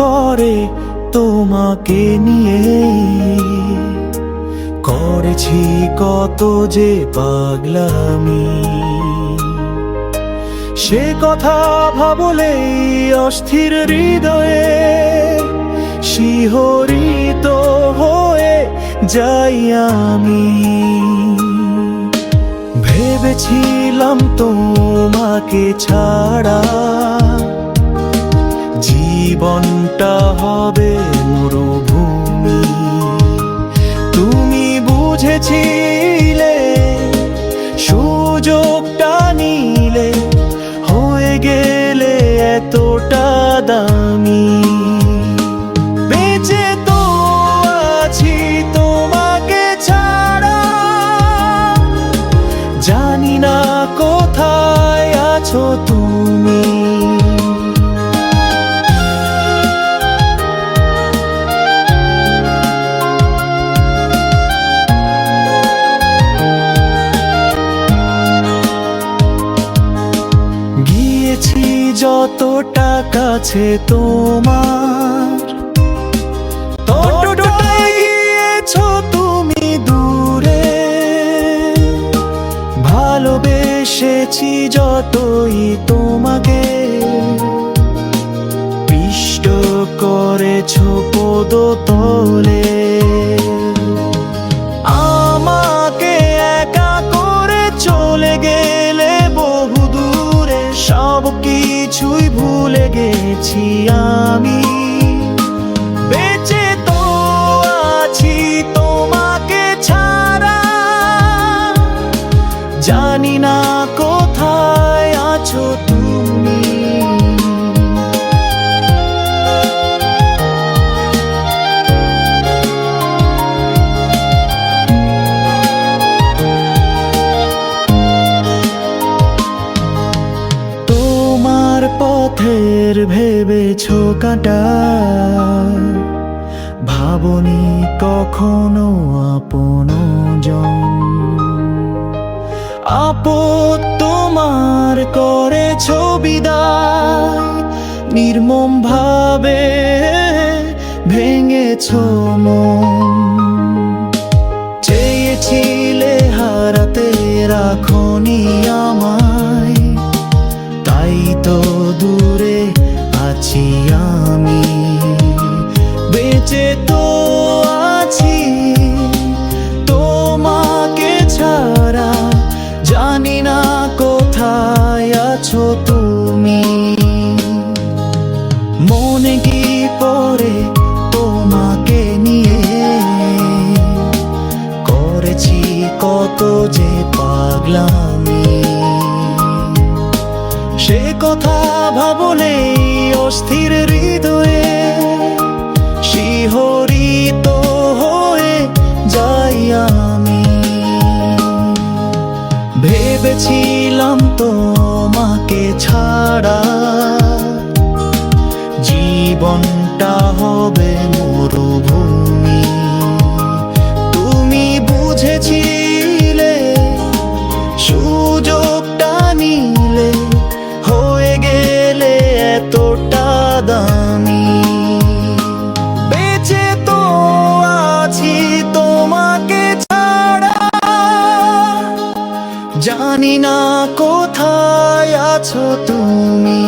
পরে তোমাকে নিয়ে করেছি কত যে পাগলামি। সে কথা ভাবলে অস্থির হৃদয়ে শিহরিত হয়ে যাই আমি। ভেবেছিলাম তোমাকে ছাড়া জীবনটা হবে মরুভূমি। তুমি বুঝেছিলে, সুযোগটা নিলে হয়ে গেলে এতটা দামি। বেঁচে তো আছি তোমাকে ছাড়া। জানি না কোথায় আছো যতটা কাছে তোমার ততটাই গিয়েছো তুমি দূরে। ভালোবেসেছি যতই তোমাকে পিষ্ট করেছ পদতলে। আমাকে ভুলে আমি। বেঁচে তো আছি তোমাকে ছাড়া। জানি না কোথায় আছো তুমি। পথের ভেবেছ কাটা? ভাবনি কখনো আপন জন আপদ তোমার করে বেঁচে তো আছি। তোমাকে ছাড়া জানি না কোথায় আছো তুমি। মনে কি পড়ে তোমাকে নিয়ে? করেছি কত যে পাগলামি। সে কথা ভাবলে অস্থির হৃদয়ে ভেবেছিলাম তোমাকে ছাড়া। জানি না কোথায় আছো তুমি।